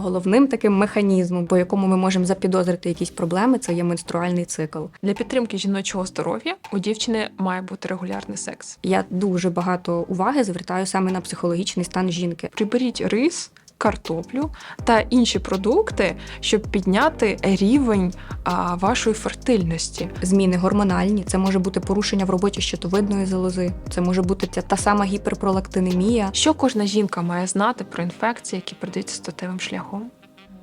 Головним таким механізмом, по якому ми можемо запідозрити якісь проблеми, це є менструальний цикл. Для підтримки жіночого здоров'я у дівчини має бути регулярний секс. Я дуже багато уваги звертаю саме на психологічний стан жінки. Приберіть рис, картоплю та інші продукти, щоб підняти рівень а, вашої фертильності. Зміни гормональні, це може бути порушення в роботі щитовидної залози, це може бути ця та сама гіперпролактинемія. Що кожна жінка має знати про інфекції, які передаються статевим шляхом?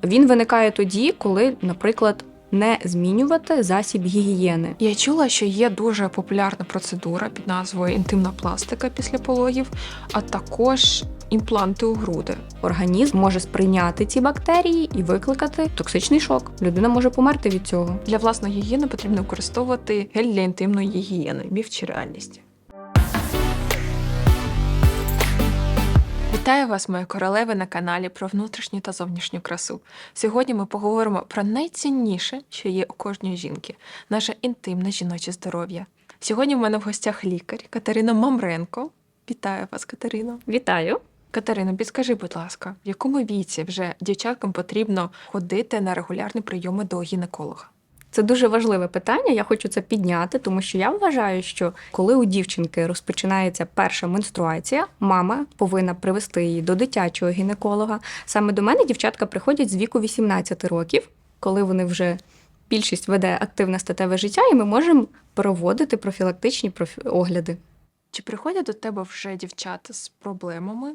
Він виникає тоді, коли, наприклад, не змінювати засіб гігієни. Я чула, що є дуже популярна процедура під назвою інтимна пластика після пологів, а також імпланти у груди. Організм може сприйняти ці бактерії і викликати токсичний шок. Людина може померти від цього. Для власної гігієни потрібно використовувати гель для інтимної гігієни, міф чи реальність. Вітаю вас, мої королеви, на каналі про внутрішню та зовнішню красу. Сьогодні ми поговоримо про найцінніше, що є у кожної жінки наше інтимне жіноче здоров'я. Сьогодні в мене в гостях лікар Катерина Мамренко. Вітаю вас, Катерино. Вітаю! Катерино, підскажи, будь ласка, в якому віці вже дівчаткам потрібно ходити на регулярні прийоми до гінеколога? Це дуже важливе питання. Я хочу це підняти, тому що я вважаю, що коли у дівчинки розпочинається перша менструація, мама повинна привести її до дитячого гінеколога. Саме до мене дівчатка приходять з віку 18 років, коли вони вже більшість веде активне статеве життя, і ми можемо проводити профілактичні профі- огляди. Чи приходять до тебе вже дівчата з проблемами,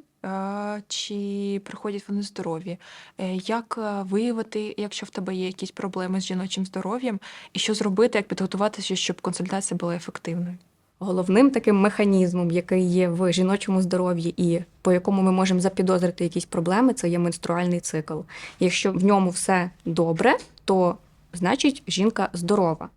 чи приходять вони здорові? Е, Як е, виявити, якщо в тебе є якісь проблеми з жіночим здоров'ям, і що зробити, як підготуватися, щоб консультація була ефективною? Головним таким механізмом, який є в жіночому здоров'ї, і по якому ми можемо запідозрити якісь проблеми, це є менструальний цикл. Якщо в ньому все добре, то значить жінка здорова.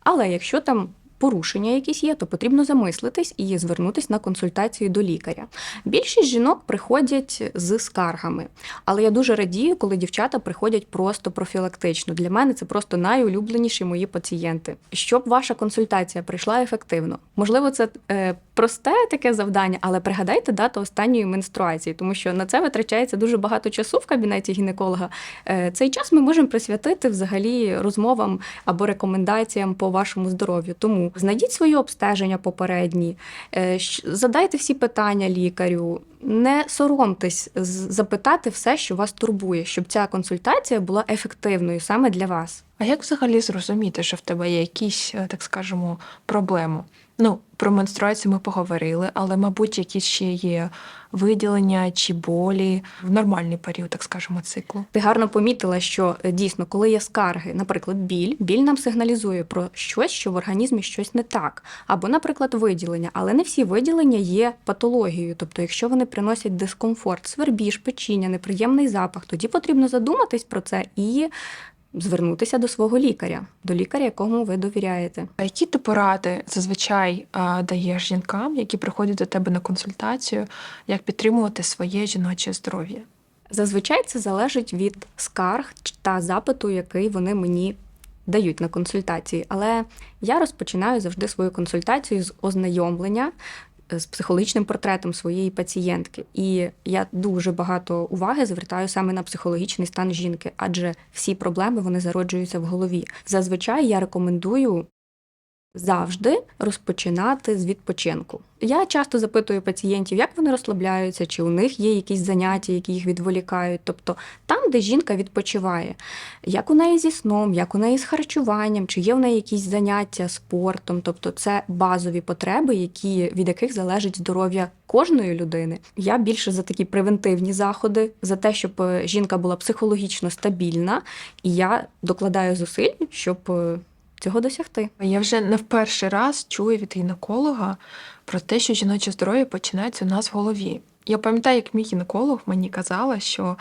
Але якщо там порушення якісь є, то потрібно замислитись і звернутися на консультацію до лікаря. Більшість жінок приходять з скаргами, але я дуже радію, коли дівчата приходять просто профілактично. Для мене це просто найулюбленіші мої пацієнти. Щоб ваша консультація прийшла ефективно. Можливо, це е, просте таке завдання, але пригадайте дату останньої менструації, тому що на це витрачається дуже багато часу в кабінеті гінеколога. Е, цей час ми можемо присвятити взагалі розмовам або рекомендаціям по вашому здоров'ю. Тому знайдіть свої обстеження попередні, е, задайте всі питання лікарю. Не соромтесь запитати все, що вас турбує, щоб ця консультація була ефективною саме для вас. А як взагалі зрозуміти, що в тебе є якісь, е, так скажемо, проблеми? Ну, про менструацію ми поговорили, але, мабуть, якісь ще є виділення чи болі в нормальний період, так скажемо, циклу. Ти гарно помітила, що е, дійсно, коли є скарги, наприклад, біль, біль нам сигналізує про щось, що в організмі щось не так, або, наприклад, виділення, але не всі виділення є патологією. Тобто, якщо вони приносять дискомфорт, свербіж, печіння, неприємний запах, тоді потрібно задуматись про це і звернутися до свого лікаря, до лікаря, якому ви довіряєте. А які ти поради зазвичай даєш жінкам, які приходять до тебе на консультацію, як підтримувати своє жіноче здоров'я? Зазвичай це залежить від скарг та запиту, який вони мені дають на консультації. Але я розпочинаю завжди свою консультацію з ознайомлення е, з психологічним портретом своєї пацієнтки. І я дуже багато уваги звертаю саме на психологічний стан жінки, адже всі проблеми вони зароджуються в голові. Зазвичай я рекомендую завжди розпочинати з відпочинку. Я часто запитую пацієнтів, як вони розслабляються, чи у них є якісь заняття, які їх відволікають. Тобто там, де жінка відпочиває, як у неї зі сном, як у неї з харчуванням, чи є в неї якісь заняття спортом. Тобто це базові потреби, які, від яких залежить здоров'я кожної людини. Я більше за такі превентивні заходи, за те, щоб е, жінка була психологічно стабільна, і я докладаю зусиль, щоб е, цього досягти. Я вже не в перший раз чую від гінеколога про те, що жіноче здоров'я починається у нас в голові. Я пам'ятаю, як мій гінеколог мені казала, що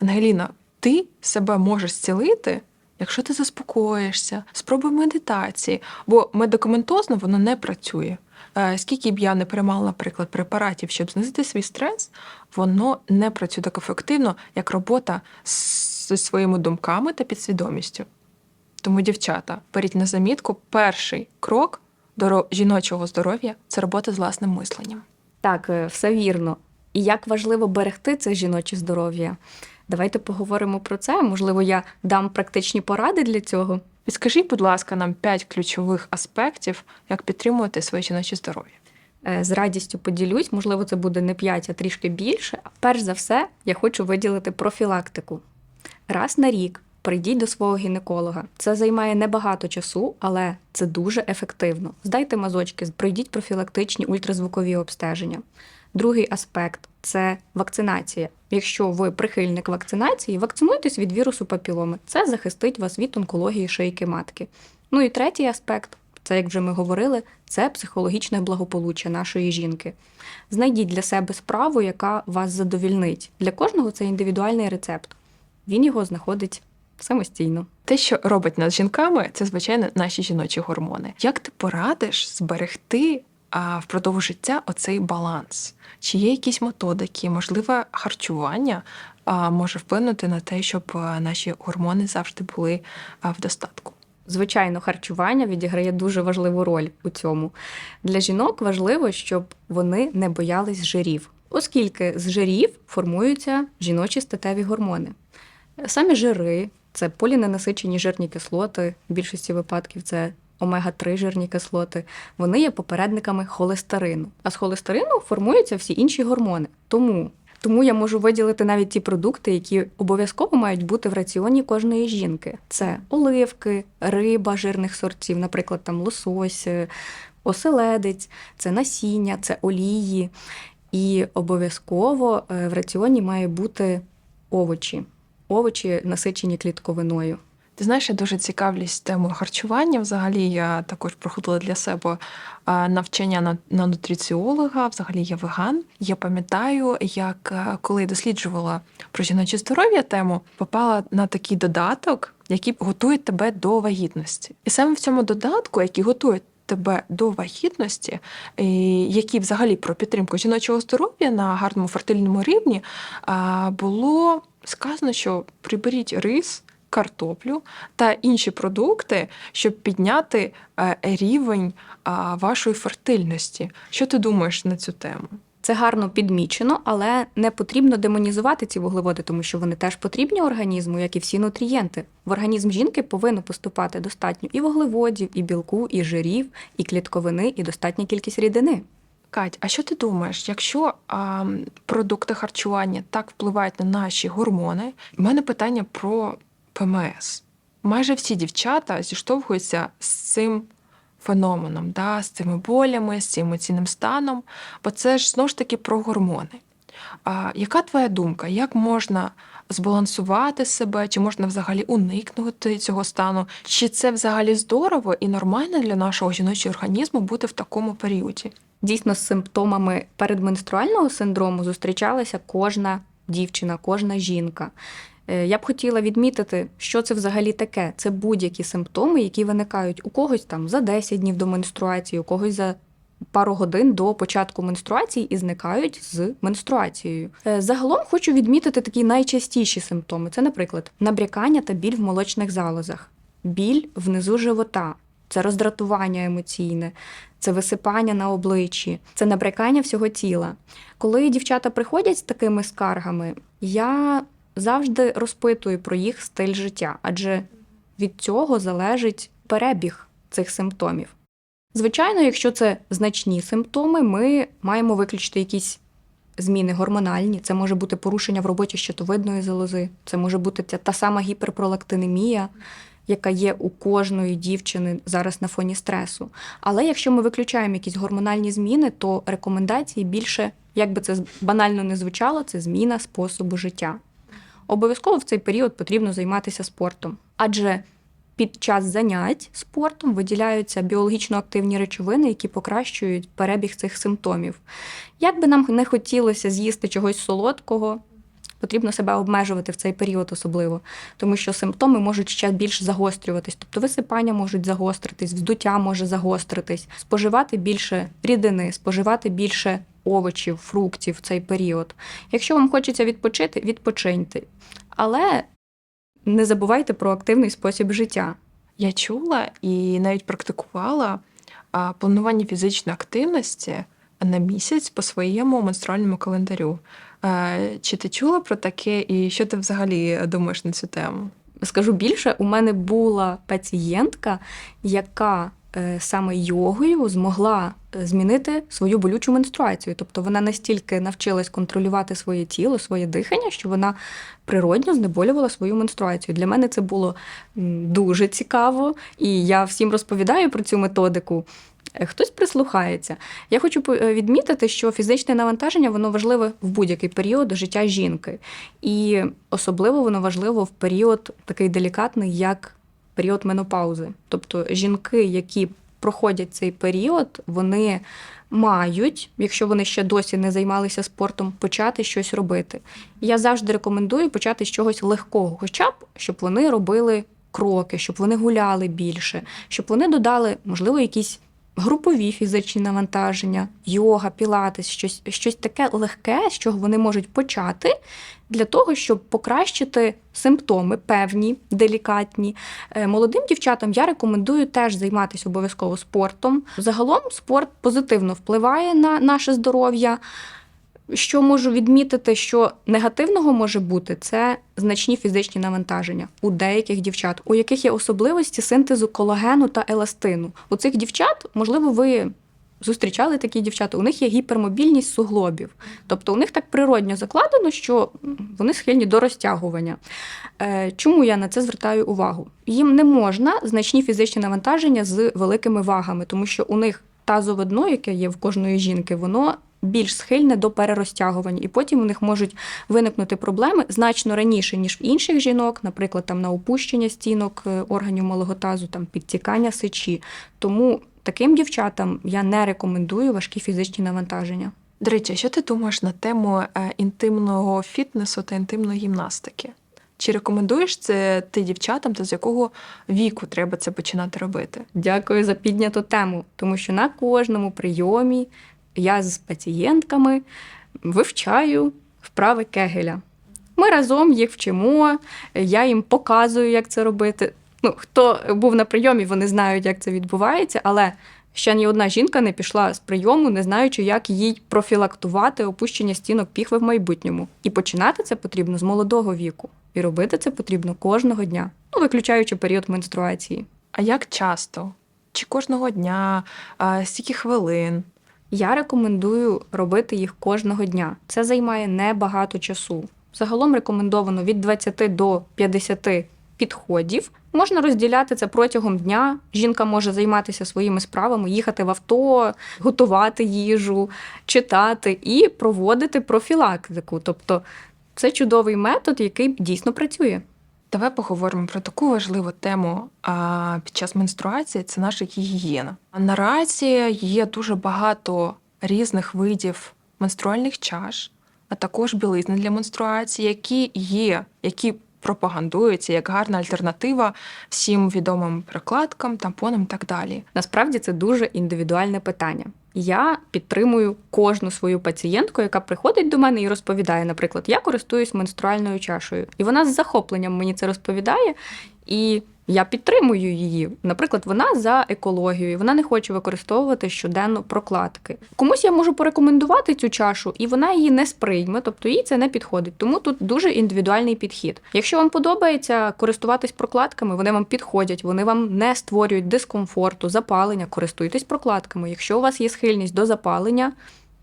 Ангеліна, ти себе можеш зцілити, якщо ти заспокоїшся, спробуй медитації, бо медикаментозно воно не працює. Е, Скільки б я не приймала, наприклад, препаратів, щоб знизити свій стрес, воно не працює так ефективно, як робота з- своїми думками та підсвідомістю. Тому, дівчата, беріть на замітку, перший крок до жіночого здоров'я це робота з власним мисленням. Так, е, все вірно. І як важливо берегти це жіноче здоров'я. Давайте поговоримо про це. Можливо, я дам практичні поради для цього. Підскажіть, будь ласка, нам п'ять ключових аспектів, як підтримувати своє жіноче здоров'я. Е, З радістю поділюсь, можливо, це буде не 5, а трішки більше. Перш за все, я хочу виділити профілактику. Раз на рік прийдіть до свого гінеколога. Це займає небагато часу, але це дуже ефективно. Здайте мазочки, пройдіть профілактичні ультразвукові обстеження. Другий аспект це вакцинація. Якщо ви прихильник вакцинації, вакцинуйтесь від вірусу папіломи. Це захистить вас від онкології шийки матки. Ну і третій аспект це, як вже ми говорили, це психологічне благополуччя нашої жінки. Знайдіть для себе справу, яка вас задовільнить. Для кожного це індивідуальний рецепт. Він його знаходить самостійно. Те, що робить нас жінками, це звичайно наші жіночі гормони. Як ти порадиш зберегти а, впродовж життя оцей баланс? Чи є якісь методики, можливо, харчування може вплинути на те, щоб наші гормони завжди були в достатку? Звичайно, харчування відіграє дуже важливу роль у цьому. Для жінок важливо, щоб вони не боялись жирів, оскільки з жирів формуються жіночі статеві гормони. Самі жири це поліненасичені жирні кислоти, в більшості випадків це омега-3 жирні кислоти. Вони є попередниками холестерину. А з холестерину формуються всі інші гормони. Тому тому я можу виділити навіть ті продукти, які обов'язково мають бути в раціоні кожної жінки: це оливки, риба жирних сортів, наприклад, там лосось, е, оселедець, це насіння, це олії. І обов'язково е, в раціоні має бути овочі. Овочі насичені клітковиною. Ти знаєш, я дуже цікавлюсь темою харчування. Взагалі, я також проходила для себе навчання на, на нутриціолога. Взагалі я веган. Я пам'ятаю, як коли досліджувала про жіноче здоров'я тему, попала на такий додаток, який готує тебе до вагітності. І саме в цьому додатку, який готує тебе до вагітності, які взагалі про підтримку жіночого здоров'я на гарному фертильному рівні, було сказано, що приберіть рис картоплю та інші продукти, щоб підняти е, рівень вашої фертильності. Що ти думаєш на цю тему? Це гарно підмічено, але не потрібно демонізувати ці вуглеводи, тому що вони теж потрібні організму, як і всі нутрієнти. В організм жінки повинно поступати достатньо і вуглеводів, і білку, і жирів, і клітковини, і достатня кількість рідини. Кать, а що ти думаєш, якщо а, продукти харчування так впливають на наші гормони? У мене питання про ПМС. Майже всі дівчата зіштовхуються з цим феноменом, да, з цими болями, з цим емоційним станом, бо це ж знову ж таки про гормони. А яка твоя думка? Як можна збалансувати себе, чи можна взагалі уникнути цього стану? Чи це взагалі здорово і нормально для нашого жіночого організму бути в такому періоді? Дійсно, з симптомами передменструального синдрому зустрічалася кожна дівчина, кожна жінка. Е, Я б хотіла відмітити, що це взагалі таке. Це будь-які симптоми, які виникають у когось там за 10 днів до менструації, у когось за пару годин до початку менструації і зникають з менструацією. Е, Загалом хочу відмітити такі найчастіші симптоми: це, наприклад, набрякання та біль в молочних залозах, біль внизу живота. Це роздратування емоційне, це висипання на обличчі, це набрякання всього тіла. Коли дівчата приходять з такими скаргами, я завжди розпитую про їх стиль життя, адже від цього залежить перебіг цих симптомів. Звичайно, якщо це значні симптоми, ми маємо виключити якісь зміни гормональні. Це може бути порушення в роботі щитовидної залози, це може бути та сама гіперпролактинемія, яка є у кожної дівчини зараз на фоні стресу. Але якщо ми виключаємо якісь гормональні зміни, то рекомендації більше, як би це банально не звучало, це зміна способу життя. Обов'язково в цей період потрібно займатися спортом, адже під час занять спортом виділяються біологічно активні речовини, які покращують перебіг цих симптомів. Як би нам не хотілося з'їсти чогось солодкого, потрібно себе обмежувати в цей період особливо, тому що симптоми можуть ще більш загострюватись, тобто висипання можуть загостритись, вздуття може загостритись, споживати більше рідини, споживати більше овочів, фруктів в цей період. Якщо вам хочеться відпочити, відпочиньте. Але не забувайте про активний спосіб життя. Я чула і навіть практикувала планування фізичної активності на місяць по своєму менструальному календарю. Е, Чи ти чула про таке, і що ти взагалі думаєш на цю тему? Скажу більше, у мене була пацієнтка, яка е, саме йогою змогла е, змінити свою болючу менструацію. Тобто вона настільки навчилась контролювати своє тіло, своє дихання, що вона природньо знеболювала свою менструацію. Для мене це було дуже цікаво, і я всім розповідаю про цю методику. Е, Хтось прислухається. Я хочу е, відмітити, що фізичне навантаження воно важливе в будь-який період життя жінки. І особливо воно важливо в період такий делікатний, як період менопаузи. Тобто жінки, які проходять цей період, вони мають, якщо вони ще досі не займалися спортом, почати щось робити. Я завжди рекомендую почати з чогось легкого, хоча б щоб вони робили кроки, щоб вони гуляли більше, щоб вони додали, можливо, якісь групові фізичні навантаження, йога, пілатес, щось, щось таке легке, з чого вони можуть почати для того, щоб покращити симптоми певні, делікатні. Е, Молодим дівчатам я рекомендую теж займатися обов'язково спортом. Загалом спорт позитивно впливає на наше здоров'я. Що можу відмітити, що негативного може бути, це значні фізичні навантаження у деяких дівчат, у яких є особливості синтезу колагену та еластину. У цих дівчат, можливо, ви зустрічали такі дівчата, у них є гіпермобільність суглобів. Тобто у них так природньо закладено, що вони схильні до розтягування. Е, Чому я на це звертаю увагу? Їм не можна значні фізичні навантаження з великими вагами, тому що у них тазове дно, яке є в кожної жінки, воно більш схильне до перерозтягування, і потім у них можуть виникнути проблеми значно раніше, ніж в інших жінок, наприклад, там на опущення стінок е, органів малого тазу, там підтікання сечі. Тому таким дівчатам я не рекомендую важкі фізичні навантаження. До речі, що ти думаєш на тему е, інтимного фітнесу та інтимної гімнастики? Чи рекомендуєш це ти дівчатам, та з якого віку треба це починати робити? Дякую за підняту тему, тому що на кожному прийомі я з пацієнтками вивчаю вправи Кегеля. Ми разом їх вчимо, я їм показую, як це робити. Ну, хто був на прийомі, вони знають, як це відбувається, але ще ні одна жінка не пішла з прийому, не знаючи, як їй профілактувати опущення стінок піхви в майбутньому. І починати це потрібно з молодого віку. І робити це потрібно кожного дня, ну, виключаючи період менструації. А як часто? Чи кожного дня? А, Стільки хвилин? Я рекомендую робити їх кожного дня. Це займає небагато часу. Загалом рекомендовано від 20 до 50 підходів. Можна розділяти це протягом дня. Жінка може займатися своїми справами, їхати в авто, готувати їжу, читати і проводити профілактику. Тобто це чудовий метод, який дійсно працює. Давай поговоримо про таку важливу тему а, під час менструації це наша гігієна. Наразі є дуже багато різних видів менструальних чаш, а також білизни для менструації, які є, які пропагандуються як гарна альтернатива всім відомим прокладкам, тампонам і так далі. Насправді це дуже індивідуальне питання. Я підтримую кожну свою пацієнтку, яка приходить до мене і розповідає, наприклад, я користуюсь менструальною чашею, і вона з захопленням мені це розповідає, і я підтримую її. Наприклад, вона за екологію, і вона не хоче використовувати щоденно прокладки. Комусь я можу порекомендувати цю чашу, і вона її не сприйме, тобто їй це не підходить. Тому тут дуже індивідуальний підхід. Якщо вам подобається користуватись прокладками, вони вам підходять, вони вам не створюють дискомфорту, запалення, користуйтесь прокладками. Якщо у вас є схильність до запалення,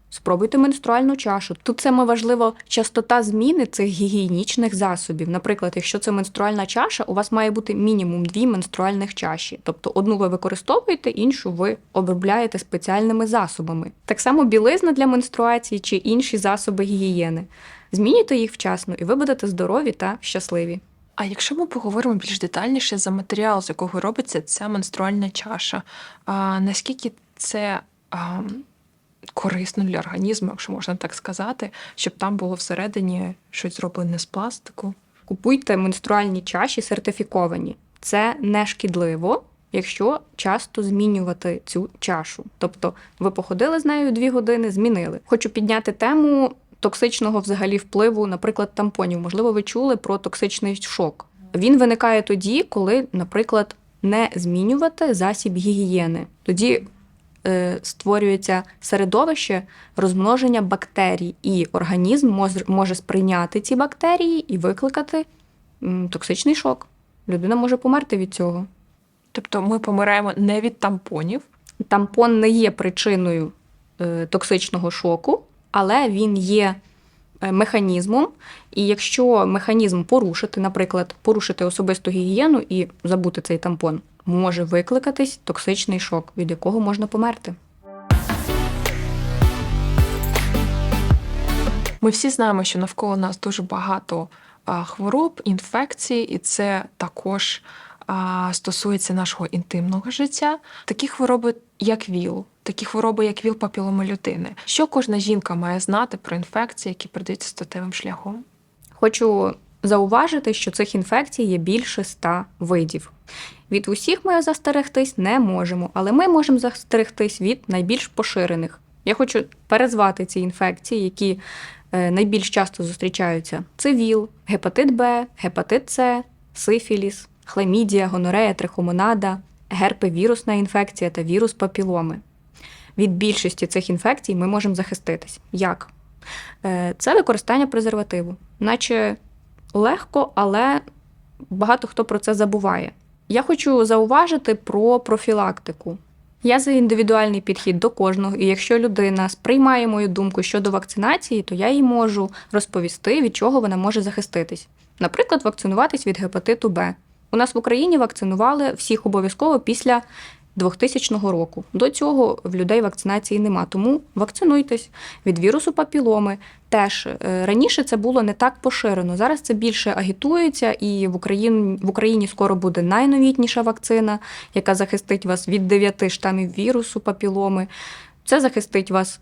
Спробуйте менструальну чашу. Тут саме важливо частота зміни цих гігієнічних засобів. Наприклад, якщо це менструальна чаша, у вас має бути мінімум дві менструальних чаші. Тобто одну ви використовуєте, іншу ви обробляєте спеціальними засобами. Так само білизна для менструації чи інші засоби гігієни. Змінюйте їх вчасно, і ви будете здорові та щасливі. А якщо ми поговоримо більш детальніше за матеріал, з якого робиться ця менструальна чаша, а, наскільки це а, корисно для організму, якщо можна так сказати, щоб там було всередині щось зроблене з пластику? Купуйте менструальні чаші сертифіковані. Це не шкідливо, якщо часто змінювати цю чашу. Тобто ви походили з нею дві години, змінили. Хочу підняти тему токсичного взагалі впливу, наприклад, тампонів. Можливо, ви чули про токсичний шок. Він виникає тоді, коли, наприклад, не змінювати засіб гігієни. Тоді створюється середовище розмноження бактерій, і організм може, сприйняти ці бактерії і викликати токсичний шок. Людина може померти від цього. Тобто ми помираємо не від тампонів, Тампон не є причиною е, токсичного шоку, але він є е, механізмом. І якщо механізм порушити, наприклад, порушити особисту гігієну і забути цей тампон, може викликатись токсичний шок, від якого можна померти. Ми всі знаємо, що навколо нас дуже багато хвороб, інфекцій, і це також стосується нашого інтимного життя. Такі хвороби, як ВІЛ, такі хвороби, як ВІЛ папіломи людини. Що кожна жінка має знати про інфекції, які передаються статевим шляхом? Хочу зауважити, що цих інфекцій є більше ста видів. Від усіх ми застерегтись не можемо, але ми можемо застерегтись від найбільш поширених. Я хочу перезвати ці інфекції, які е, найбільш часто зустрічаються: це ВІЛ, гепатит Б, гепатит С, сифіліс, хламідія, гонорея, трихомонада, герпевірусна інфекція та вірус папіломи. Від більшості цих інфекцій ми можемо захиститись. Як? Е, Це використання презервативу, наче легко, але багато хто про це забуває. Я хочу зауважити про профілактику. Я за індивідуальний підхід до кожного, і якщо людина сприймає мою думку щодо вакцинації, то я їй можу розповісти, від чого вона може захиститись. Наприклад, вакцинуватись від гепатиту Б. У нас в Україні вакцинували всіх обов'язково після 2000 року. До цього в людей вакцинації нема, тому вакцинуйтесь від вірусу папіломи. Теж е, раніше це було не так поширено. Зараз це більше агітується, і в Україні, в Україні скоро буде найновітніша вакцина, яка захистить вас від 9 штамів вірусу папіломи. Це захистить вас,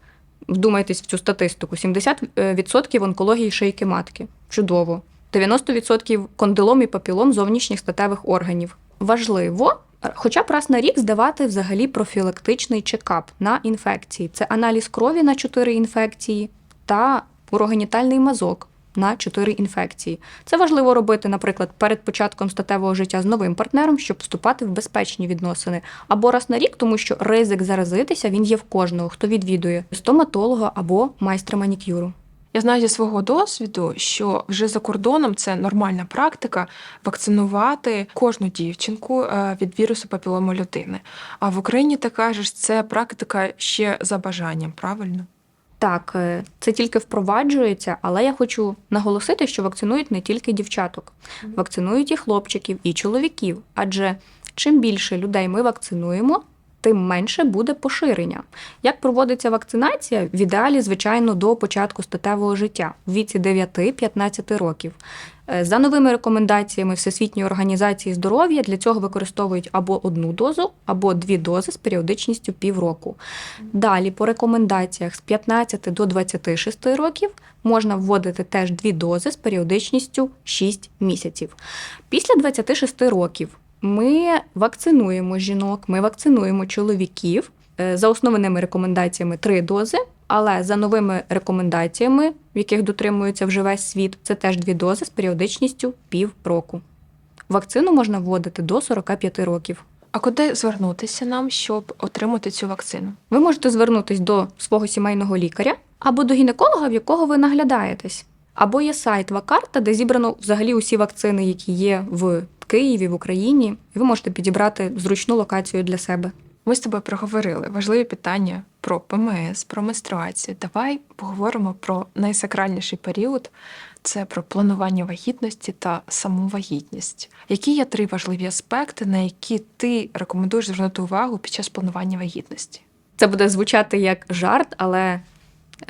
вдумайтесь в цю статистику: 70% онкології шийки матки. Чудово. 90% кондилом і папілом зовнішніх статевих органів. Важливо хоча б раз на рік здавати взагалі профілактичний чекап на інфекції. Це аналіз крові на 4 інфекції та урогенітальний мазок на 4 інфекції. Це важливо робити, наприклад, перед початком статевого життя з новим партнером, щоб вступати в безпечні відносини, або раз на рік, тому що ризик заразитися він є в кожного, хто відвідує стоматолога або майстра манікюру. Я знаю зі свого досвіду, що вже за кордоном це нормальна практика вакцинувати кожну дівчинку е, від вірусу папілому людини. А в Україні ти кажеш, це практика ще за бажанням, правильно? Так, е, це тільки впроваджується, але я хочу наголосити, що вакцинують не тільки дівчаток, вакцинують і хлопчиків, і чоловіків. Адже чим більше людей ми вакцинуємо, тим менше буде поширення. Як проводиться вакцинація? В ідеалі, звичайно, до початку статевого життя в віці 9-15 років. Е, За новими рекомендаціями Всесвітньої організації здоров'я для цього використовують або одну дозу, або дві дози з періодичністю півроку. Далі, по рекомендаціях з 15 до 26 років можна вводити теж дві дози з періодичністю 6 місяців. Після 26 років ми вакцинуємо жінок, ми вакцинуємо чоловіків е, за основними рекомендаціями три дози. Але за новими рекомендаціями, в яких дотримується вже весь світ, це теж дві дози з періодичністю півроку. Вакцину можна вводити до 45 років. А куди звернутися нам, щоб отримати цю вакцину? Ви можете звернутись до свого сімейного лікаря або до гінеколога, в якого ви наглядаєтесь. Або є сайт Вакарта, де зібрано взагалі усі вакцини, які є в Києві, в Україні, і ви можете підібрати зручну локацію для себе. Ми з тобою проговорили важливі питання про ПМС, про менструацію. Давай поговоримо про найсакральніший період це про планування вагітності та саму вагітність. Які є три важливі аспекти, на які ти рекомендуєш звернути увагу під час планування вагітності? Це буде звучати як жарт, але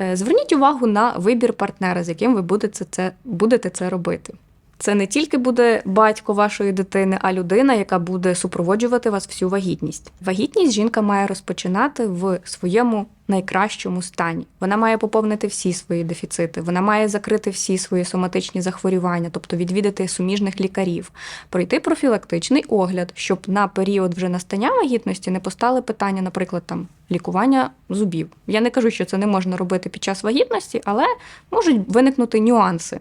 е, зверніть увагу на вибір партнера, з яким ви будете це, будете це робити. Це не тільки буде батько вашої дитини, а людина, яка буде супроводжувати вас всю вагітність. Вагітність жінка має розпочинати в своєму найкращому стані. Вона має поповнити всі свої дефіцити, вона має закрити всі свої соматичні захворювання, тобто відвідати суміжних лікарів, пройти профілактичний огляд, щоб на період вже настання вагітності не постали питання, наприклад, там лікування зубів. Я не кажу, що це не можна робити під час вагітності, але можуть виникнути нюанси.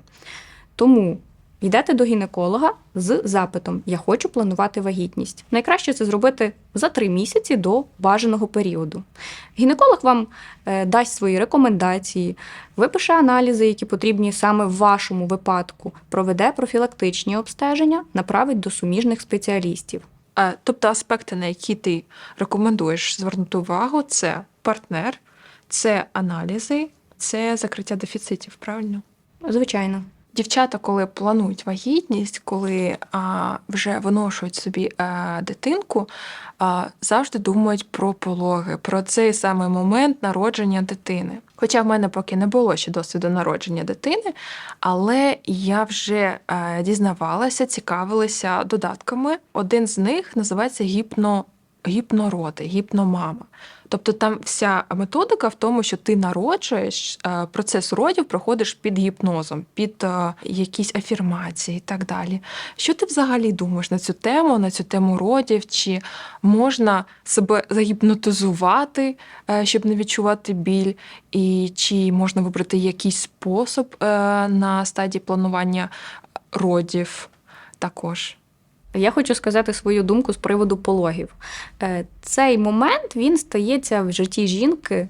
Тому Йдете до гінеколога з запитом Я хочу планувати вагітність. Найкраще це зробити за три місяці до бажаного періоду. Гінеколог вам е, дасть свої рекомендації, випише аналізи, які потрібні саме в вашому випадку, проведе профілактичні обстеження, направить до суміжних спеціалістів. Тобто аспекти, на які ти рекомендуєш звернути увагу, це партнер, це аналізи, це закриття дефіцитів, правильно? Звичайно. Дівчата, коли планують вагітність, коли а, вже виношують собі а, дитинку, а, завжди думають про пологи, про цей самий момент народження дитини. Хоча в мене поки не було ще досвіду народження дитини, але я вже е, дізнавалася, цікавилася додатками. Один з них називається гіпно. Гіпнороди, гіпномама. Тобто там вся методика в тому, що ти народжуєш, е, процес родів проходиш під гіпнозом, під е, якісь афірмації і так далі. Що ти взагалі думаєш на цю тему, на цю тему родів? Чи можна себе загіпнотизувати, е, щоб не відчувати біль? І чи можна вибрати якийсь спосіб на стадії планування родів також? Я хочу сказати свою думку з приводу пологів. Е, Цей момент він стається в житті жінки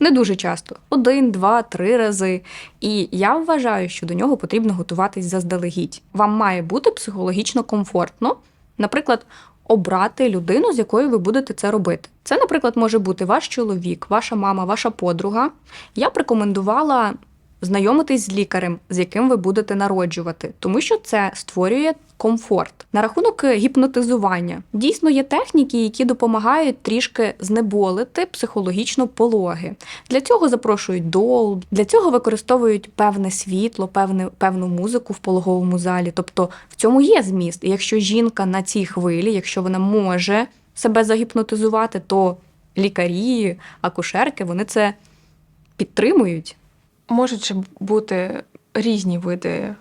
не дуже часто один, два, три рази. І я вважаю, що до нього потрібно готуватись заздалегідь. Вам має бути психологічно комфортно, наприклад, обрати людину, з якою ви будете це робити. Це, наприклад, може бути ваш чоловік, ваша мама, ваша подруга. Я б рекомендувала знайомитись з лікарем, з яким ви будете народжувати, тому що це створює комфорт. На рахунок е, гіпнотизування дійсно є техніки, які допомагають трішки знеболити психологічно пологи. Для цього запрошують дол, для цього використовують певне світло, певне, певну музику в пологовому залі. Тобто в цьому є зміст. І якщо жінка на цій хвилі, якщо вона може себе загіпнотизувати, то лікарі, акушерки вони це підтримують. Можуть бути різні види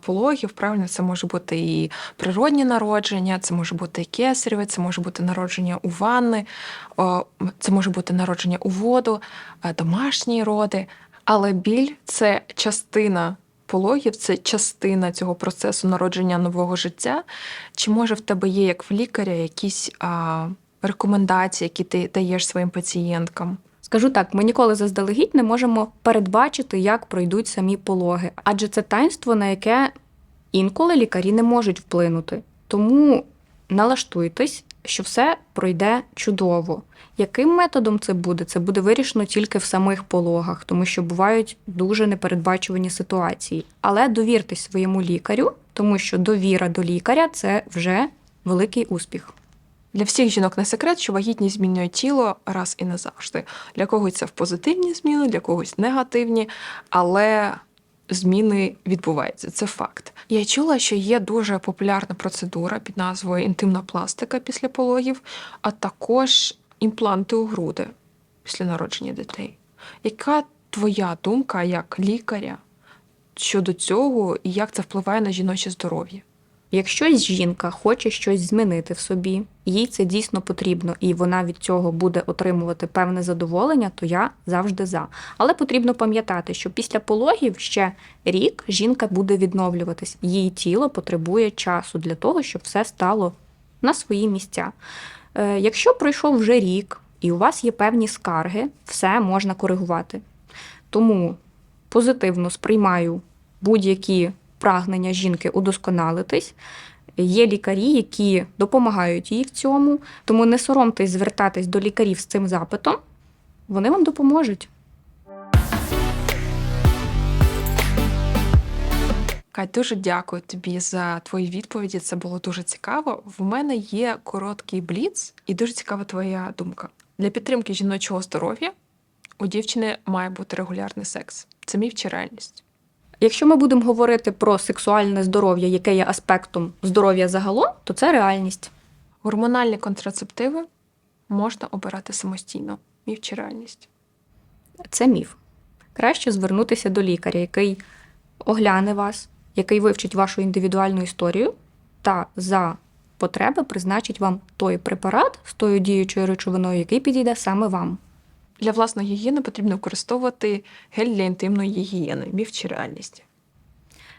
пологів. Правильно, це може бути і природні народження, це може бути і кесареве, це може бути народження у ванни, це може бути народження у воду, домашні роди. Але біль це частина пологів, це частина цього процесу народження нового життя. Чи може в тебе є, як в лікаря, якісь а, рекомендації, які ти даєш своїм пацієнткам? Скажу так, ми ніколи заздалегідь не можемо передбачити, як пройдуть самі пологи, адже це таїнство, на яке інколи лікарі не можуть вплинути. Тому налаштуйтесь, що все пройде чудово. Яким методом це буде? Це буде вирішено тільки в самих пологах, тому що бувають дуже непередбачувані ситуації. Але довіртесь своєму лікарю, тому що довіра до лікаря це вже великий успіх. Для всіх жінок не секрет, що вагітність змінює тіло раз і назавжди. Для когось це в позитивні зміни, для когось негативні, але зміни відбуваються. Це факт. Я чула, що є дуже популярна процедура під назвою інтимна пластика після пологів, а також імпланти у груди після народження дітей. Яка твоя думка як лікаря щодо цього і як це впливає на жіноче здоров'я? Якщо жінка хоче щось змінити в собі, їй це дійсно потрібно, і вона від цього буде отримувати певне задоволення, то я завжди за. Але потрібно пам'ятати, що після пологів ще рік жінка буде відновлюватись. Її тіло потребує часу для того, щоб все стало на свої місця. Е, Якщо пройшов вже рік і у вас є певні скарги, все можна коригувати. Тому позитивно сприймаю будь-які прагнення жінки удосконалитись. Є лікарі, які допомагають їй в цьому, тому не соромтесь звертатись до лікарів з цим запитом, вони вам допоможуть. Кать, дуже дякую тобі за твої відповіді. Це було дуже цікаво. В мене є короткий бліц, і дуже цікава твоя думка. Для підтримки жіночого здоров'я у дівчини має бути регулярний секс. Це чи реальність. Якщо ми будемо говорити про сексуальне здоров'я, яке є аспектом здоров'я загалом, то це реальність. Гормональні контрацептиви можна обирати самостійно. Міф чи реальність. Це міф. Краще звернутися до лікаря, який огляне вас, який вивчить вашу індивідуальну історію та за потреби призначить вам той препарат з тою діючою речовиною, який підійде саме вам. Для власної гігієни потрібно використовувати гель для інтимної гігієни. Міф чи реальність.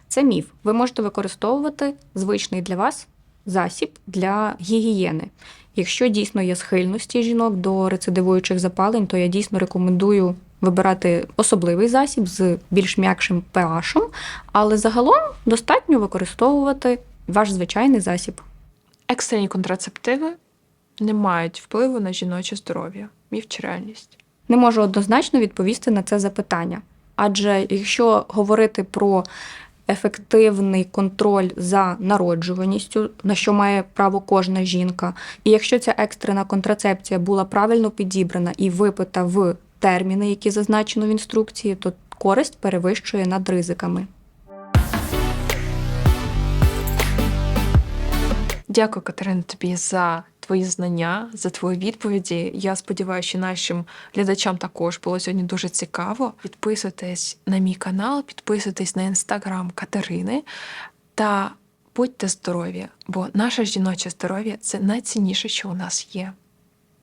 Це міф. Ви можете використовувати звичний для вас засіб для гігієни. Якщо дійсно є схильності жінок до рецидивуючих запалень, то я дійсно рекомендую вибирати особливий засіб з більш м'якшим pH, але загалом достатньо використовувати ваш звичайний засіб. Екстрені контрацептиви не мають впливу на жіноче здоров'я. Міф чи реальність? Не можу однозначно відповісти на це запитання. Адже якщо говорити про ефективний контроль за народжуваністю, на що має право кожна жінка, і якщо ця екстрена контрацепція була правильно підібрана і випита в терміни, які зазначено в інструкції, то користь перевищує над ризиками. Дякую, Катерина, тобі за твої знання, за твої відповіді. Я сподіваюся, що нашим глядачам також було сьогодні дуже цікаво. Підписуйтесь на мій канал, підписуйтесь на інстаграм Катерини та будьте здорові, бо наше жіноче здоров'я це найцінніше, що у нас є.